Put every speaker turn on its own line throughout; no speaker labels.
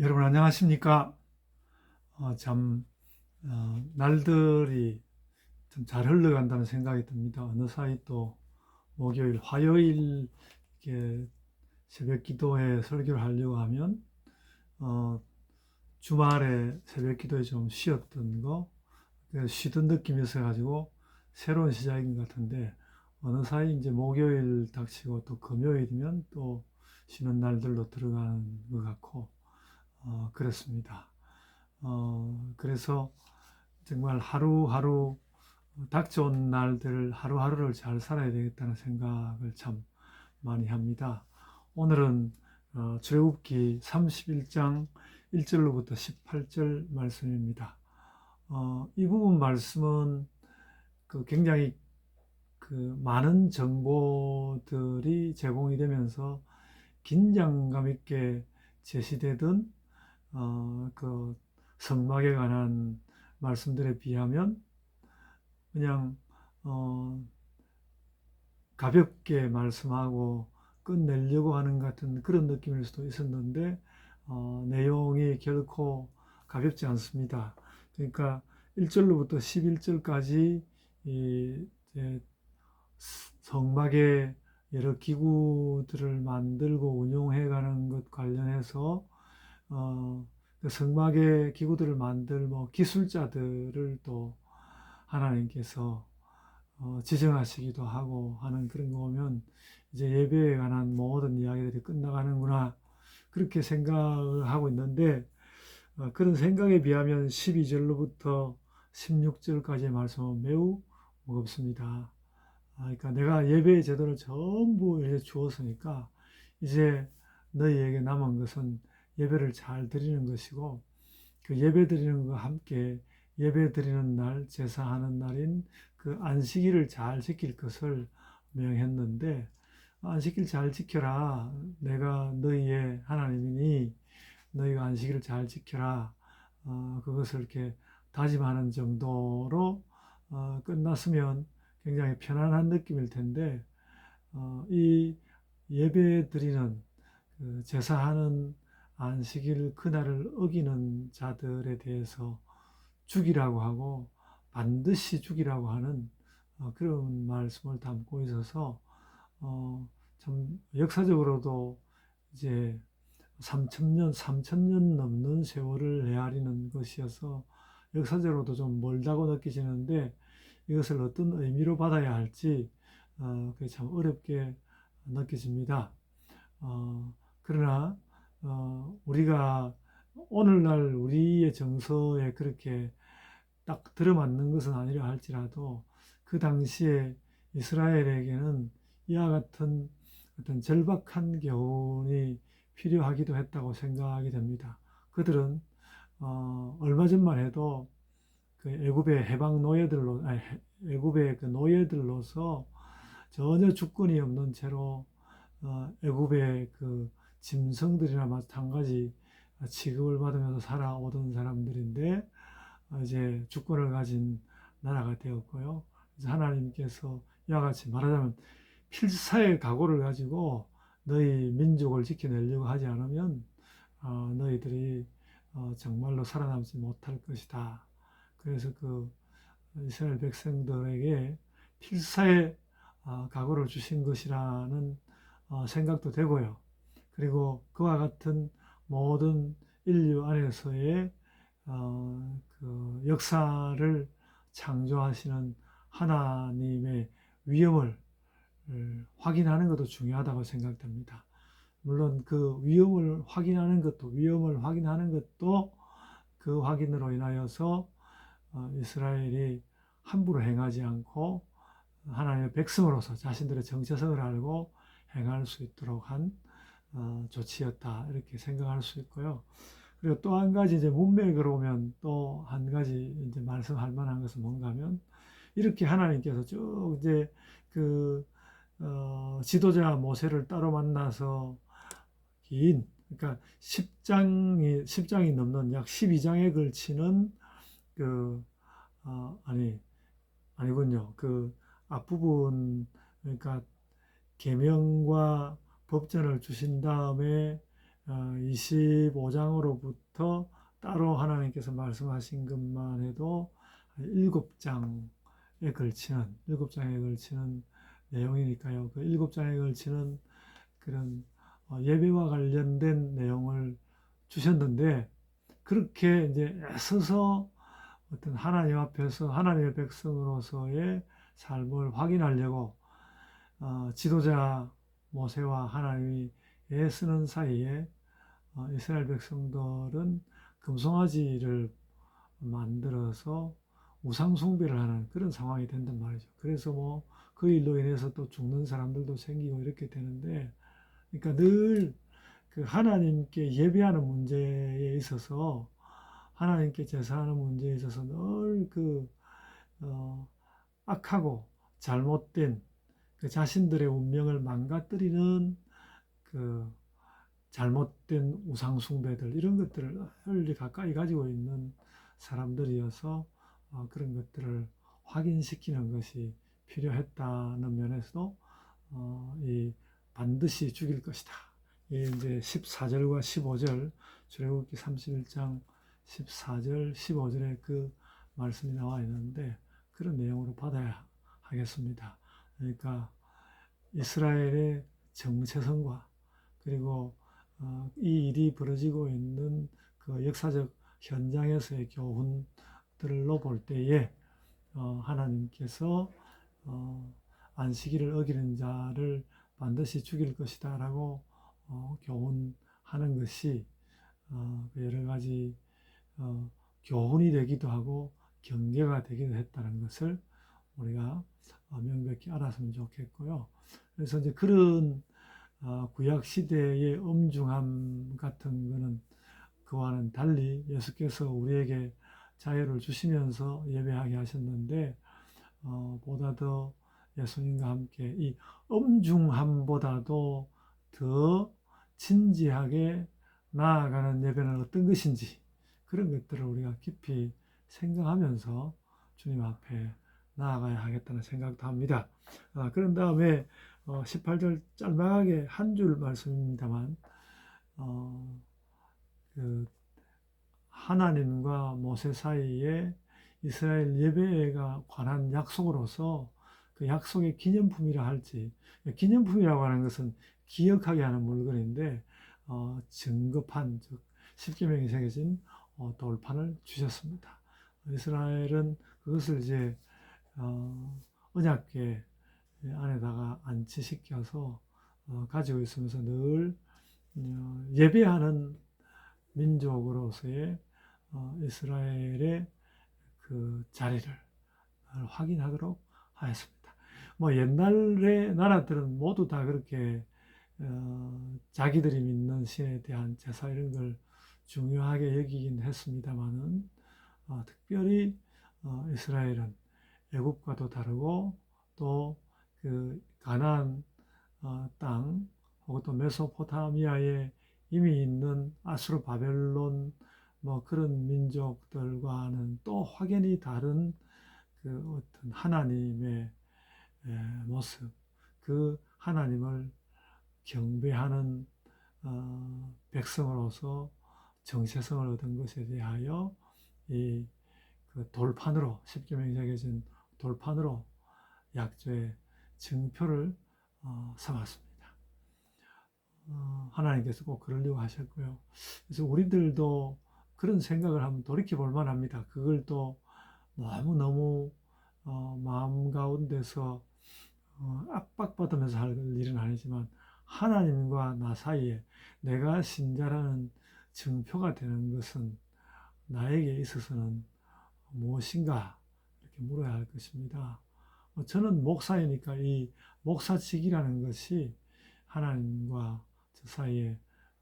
여러분 안녕하십니까? 어, 참 어, 날들이 좀잘 흘러간다는 생각이 듭니다. 어느 사이 또 목요일, 화요일 이렇게 새벽 기도회 설교를 하려고 하면 어, 주말에 새벽 기도에 좀 쉬었던 거 쉬던 느낌이 있어가지고 새로운 시작인 것 같은데 어느 사이 이제 목요일 닥치고 또 금요일이면 또 쉬는 날들로 들어가는 것 같고 어, 그렇습니다. 어, 그래서 정말 하루하루 닥쳐온 날들 하루하루를 잘 살아야 되겠다는 생각을 참 많이 합니다. 오늘은 어, 출애굽기 31장 1절로부터 18절 말씀입니다. 어, 이 부분 말씀은 그 굉장히 그 많은 정보들이 제공이 되면서 긴장감 있게 제시되던 어, 그 성막에 관한 말씀들에 비하면 그냥 어, 가볍게 말씀하고 끝내려고 하는 같은 그런 느낌일 수도 있었는데 어, 내용이 결코 가볍지 않습니다. 그러니까 1절로부터 11절까지 이 성막에 여러 기구들을 만들고 운용해가는 것 관련해서 어, 그 성막의 기구들을 만들 뭐 기술자들을 또 하나님께서 어, 지정하시기도 하고 하는 그런 거 보면 이제 예배에 관한 모든 이야기들이 끝나가는구나 그렇게 생각을 하고 있는데 어, 그런 생각에 비하면 12절로부터 16절까지의 말씀은 매우 무겁습니다. 아, 그러니까 내가 예배의 제도를 전부 이렇게 주었으니까 이제 너희에게 남은 것은 예배를 잘 드리는 것이고 그 예배 드리는 것과 함께 예배 드리는 날 제사하는 날인 그 안식일을 잘 지킬 것을 명했는데 안식일 잘 지켜라. 내가 너희의 하나님이니 너희가 안식일을 잘 지켜라. 어, 그것을 이렇게 다짐하는 정도로 어, 끝났으면 굉장히 편안한 느낌일 텐데 어, 이 예배 드리는 그 제사하는 안식일 그날을 어기는 자들에 대해서 죽이라고 하고 반드시 죽이라고 하는 어, 그런 말씀을 담고 있어서 어, 참 역사적으로도 이제 3천년 3천년 넘는 세월을 헤아리는 것이어서 역사적으로도 좀 멀다고 느끼시는데 이것을 어떤 의미로 받아야 할지 어, 그게 참 어렵게 느껴집니다. 어, 그러나 어, 우리가 오늘날 우리의 정서에 그렇게 딱 들어맞는 것은 아니라 할지라도 그 당시에 이스라엘에게는 이와 같은 어떤 절박한 교훈이 필요하기도 했다고 생각이 됩니다. 그들은 어, 얼마 전만 해도 그 애굽의 해방 노예들로 애굽의 그 노예들로서 전혀 주권이 없는 채로 어, 애굽의 그 짐승들이나 마찬가지 취급을 받으면서 살아오던 사람들인데 어, 이제 주권을 가진 나라가 되었고요. 하나님께서 이와 같이 말하자면 필사의 각오를 가지고 너희 민족을 지켜내려고 하지 않으면 어, 너희들이 어, 정말로 살아남지 못할 것이다. 그래서 그 이스라엘 백성들에게 필사의 어, 각오를 주신 것이라는 어, 생각도 되고요. 그리고 그와 같은 모든 인류 안에서의 어, 그 역사를 창조하시는 하나님의 위엄을 확인하는 것도 중요하다고 생각됩니다. 물론 그 위험을 확인하는 것도 위험을 확인하는 것도 그 확인으로 인하여서 어, 이스라엘이 함부로 행하지 않고 하나님의 백성으로서 자신들의 정체성을 알고 행할 수 있도록 한 어, 조치였다 이렇게 생각할 수 있고요. 그리고 또 한 가지 이제 문맥으로 오면 또 한 가지 이제 말씀할 만한 것은 뭔가하면 이렇게 하나님께서 쭉 이제 그 어, 지도자 모세를 따로 만나서 긴 그러니까 10장이 10장이 넘는 약 12장에 걸치는 그 어, 아니 아니군요. 그 앞부분 그러니까 계명과 법전을 주신 다음에 25장으로부터 따로 하나님께서 말씀하신 것만 해도 일곱 장에 걸치는 일곱 장에 걸치는 내용이니까요. 그 일곱 장에 걸치는 그런 어, 예배와 관련된 내용을 주셨는데 그렇게 이제 애써서 어떤 하나님 앞에서 하나님의 백성으로서의 삶을 확인하려고 어, 지도자 모세와 하나님이 애쓰는 사이에 어, 이스라엘 백성들은 금송아지를 만들어서 우상 숭배를 하는 그런 상황이 된단 말이죠. 그래서 뭐 그 일로 인해서 또 죽는 사람들도 생기고 이렇게 되는데, 그러니까 늘 그 하나님께 예배하는 문제에 있어서 하나님께 제사하는 문제에 있어서 늘그 어, 악하고 잘못된 그 자신들의 운명을 망가뜨리는 그 잘못된 우상숭배들 이런 것들을 널리 가까이 가지고 있는 사람들이어서 어, 그런 것들을 확인시키는 것이 필요했다는 면에서도 어, 이 반드시 죽일 것이다. 이 이제 14절과 15절 출애굽기 31장 14절 15절에 그 말씀이 나와 있는데 그런 내용으로 받아야 하겠습니다. 그러니까 이스라엘의 정체성과 그리고 어, 이 일이 벌어지고 있는 그 역사적 현장에서의 교훈들로 볼 때에 어, 하나님께서 어, 안식일을 어기는 자를 반드시 죽일 것이다라고 교훈하는 것이 그 여러 가지 교훈이 되기도 하고 경계가 되기도 했다는 것을 우리가 명백히 알았으면 좋겠고요. 그래서 이제 그런 아, 구약 시대의 엄중함 같은 거는 그와는 달리 예수께서 우리에게 자유를 주시면서 예배하게 하셨는데 어, 보다 더 예수님과 함께 이 엄중함보다도 더 진지하게 나아가는 예배는 어떤 것인지 그런 것들을 우리가 깊이 생각하면서 주님 앞에 나아가야 하겠다는 생각도 합니다. 아, 그런 다음에 어, 18절 짤막하게 한 줄 말씀입니다만 어, 그 하나님과 모세 사이에 이스라엘 예배가 관한 약속으로서 그 약속의 기념품이라 할지 기념품이라고 하는 것은 기억하게 하는 물건인데 어, 증거판 즉 십계명이 새겨진 어, 돌판을 주셨습니다. 이스라엘은 그것을 이제 어, 언약계 안에다가 안치시켜서 어, 가지고 있으면서 늘 어, 예배하는 민족으로서의 어, 이스라엘의 그 자리를 확인하도록 하였습니다. 뭐 옛날의 나라들은 모두 다 그렇게 자기들이 믿는 신에 대한 제사 이런 걸 중요하게 여기긴 했습니다만은 특별히 이스라엘은 애국과도 다르고 또 그 가나안 어, 땅 혹은 또 메소포타미아에 이미 있는 아수르 바벨론 뭐 그런 민족들과는 또 확연히 다른 그 어떤 하나님의 모습, 그 하나님을 경배하는 어, 백성으로서 정체성을 얻은 것에 대하여 이 그 돌판으로 십계명이 새겨진 돌판으로 약조의 증표를 어, 삼았습니다. 어, 하나님께서 꼭 그러려고 하셨고요. 그래서 우리들도 그런 생각을 한번 돌이켜 볼 만합니다. 그걸 또 너무너무 어, 마음 가운데서 어, 압박받으면서 할 일은 아니지만 하나님과 나 사이에 내가 신자라는 증표가 되는 것은 나에게 있어서는 무엇인가 물어야 할 것입니다. 뭐 저는 목사이니까 이 목사직이라는 것이 하나님과 저 사이에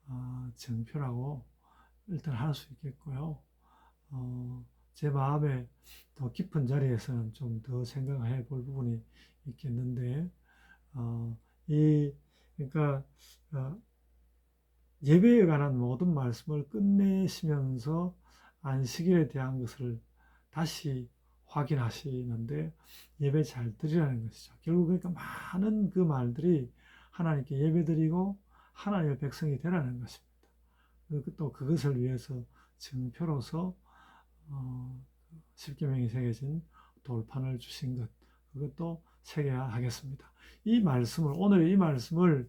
어, 정표라고 일단 할 수 있겠고요. 어, 제 마음에 더 깊은 자리에서는 좀 더 생각해 볼 부분이 있겠는데, 어, 이, 그러니까, 어, 예배에 관한 모든 말씀을 끝내시면서 안식일에 대한 것을 다시 확인하시는데 예배 잘 드리라는 것이죠. 결국 그러니까 많은 그 말들이 하나님께 예배 드리고 하나님의 백성이 되라는 것입니다. 그- 또 그것을 위해서 증표로서 어, 십계명이 새겨진 돌판을 주신 것 그것도 새겨야 하겠습니다. 이 말씀을 오늘 이 말씀을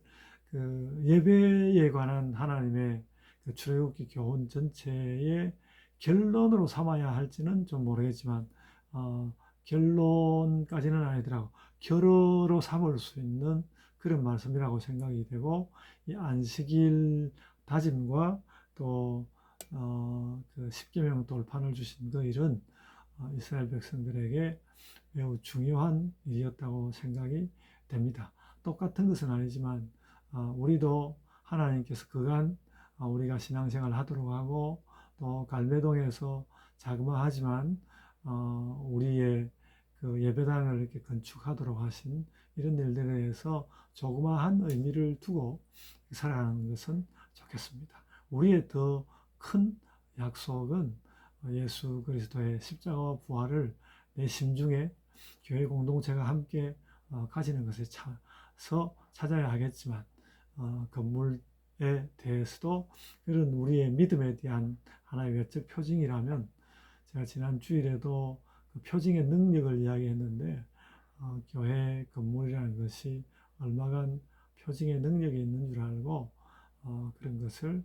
그 예배에 관한 하나님의 그 출애굽기 교훈 전체의 결론으로 삼아야 할지는 좀 모르겠지만 어, 결론까지는 아니더라고 결어로 삼을 수 있는 그런 말씀이라고 생각이 되고 이 안식일 다짐과 또 어, 그 십계명 돌판을 주신 그 일은 어, 이스라엘 백성들에게 매우 중요한 일이었다고 생각이 됩니다. 똑같은 것은 아니지만 어, 우리도 하나님께서 그간 어, 우리가 신앙생활 하도록 하고 또 갈매동에서 자그마하지만 어, 우리의 그 예배당을 이렇게 건축하도록 하신 이런 일들에 대해서 조그마한 의미를 두고 살아가는 것은 좋겠습니다. 우리의 더 큰 약속은 예수 그리스도의 십자가와 부활을 내 심중에 교회 공동체가 함께 어, 가지는 것에 차서 찾아야 하겠지만 어, 건물에 대해서도 그런 우리의 믿음에 대한 하나의 외적 표징이라면 제가 지난 주일에도 그 표징의 능력을 이야기했는데 어, 교회 건물이라는 것이 얼마간 표징의 능력이 있는 줄 알고 어, 그런 것을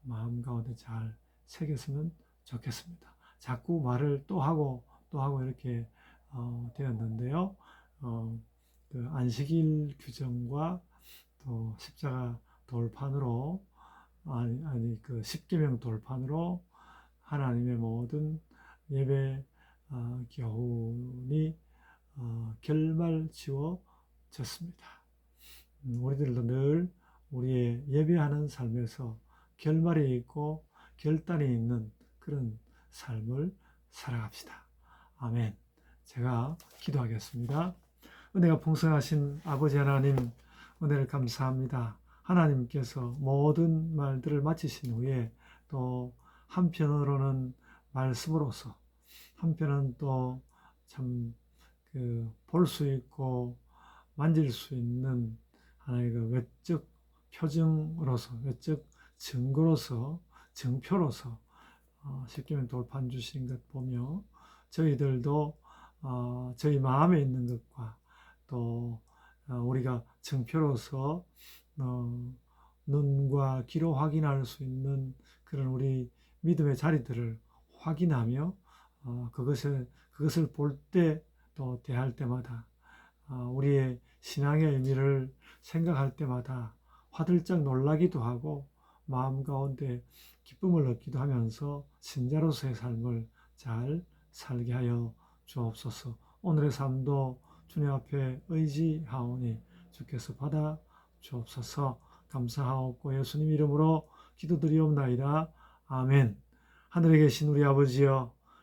마음 가운데 잘 새겼으면 좋겠습니다. 자꾸 말을 또 하고 또 하고 이렇게 어, 되었는데요. 어, 그 안식일 규정과 또 십자가 돌판으로 아니, 아니 그 십계명 돌판으로 하나님의 모든 예배 어, 교훈이 어, 결말지어졌습니다. 음, 우리들도 늘 우리의 예배하는 삶에서 결말이 있고 결단이 있는 그런 삶을 살아갑시다. 아멘. 제가 기도하겠습니다. 은혜가 풍성하신 아버지 하나님, 은혜를 감사합니다. 하나님께서 모든 말들을 마치신 후에 또 한편으로는 말씀으로서 한편은 또 참 그 볼 수 있고 만질 수 있는 하나의 그 외적 표징으로서 외적 증거로서 증표로서 어, 십계명 돌판 주신 것 보며 저희들도 어, 저희 마음에 있는 것과 또 어, 우리가 증표로서 어, 눈과 귀로 확인할 수 있는 그런 우리 믿음의 자리들을 확인하며 어, 그것을 그것을 볼 때 또 대할 때마다 어, 우리의 신앙의 의미를 생각할 때마다 화들짝 놀라기도 하고 마음 가운데 기쁨을 얻기도 하면서 신자로서의 삶을 잘 살게 하여 주옵소서. 오늘의 삶도 주님 앞에 의지하오니 주께서 받아 주옵소서. 감사하옵고 예수님 이름으로 기도드리옵나이다. 아멘. 하늘에 계신 우리 아버지여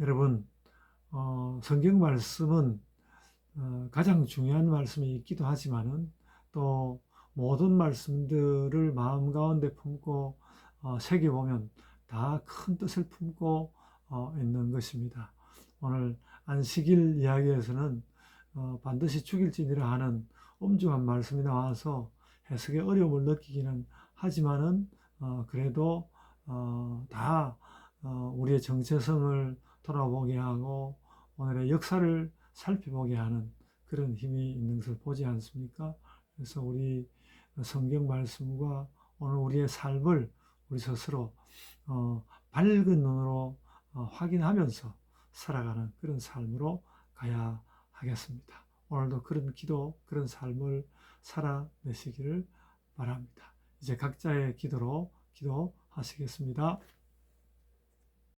여러분 어, 성경 말씀은 어, 가장 중요한 말씀이 있기도 하지만은 또 모든 말씀들을 마음 가운데 품고 어, 새겨 보면 다 큰 뜻을 품고 어, 있는 것입니다. 오늘 안식일 이야기에서는 어, 반드시 죽일지니라 하는 엄중한 말씀이 나와서 해석에 어려움을 느끼기는 하지만은 어, 그래도 어, 다 어, 우리의 정체성을 돌아보게 하고 오늘의 역사를 살펴보게 하는 그런 힘이 있는 것을 보지 않습니까? 그래서 우리 성경 말씀과 오늘 우리의 삶을 우리 스스로 어, 밝은 눈으로 어, 확인하면서 살아가는 그런 삶으로 가야 하겠습니다. 오늘도 그런 기도, 그런 삶을 살아내시기를 바랍니다. 이제 각자의 기도로 기도하시겠습니다.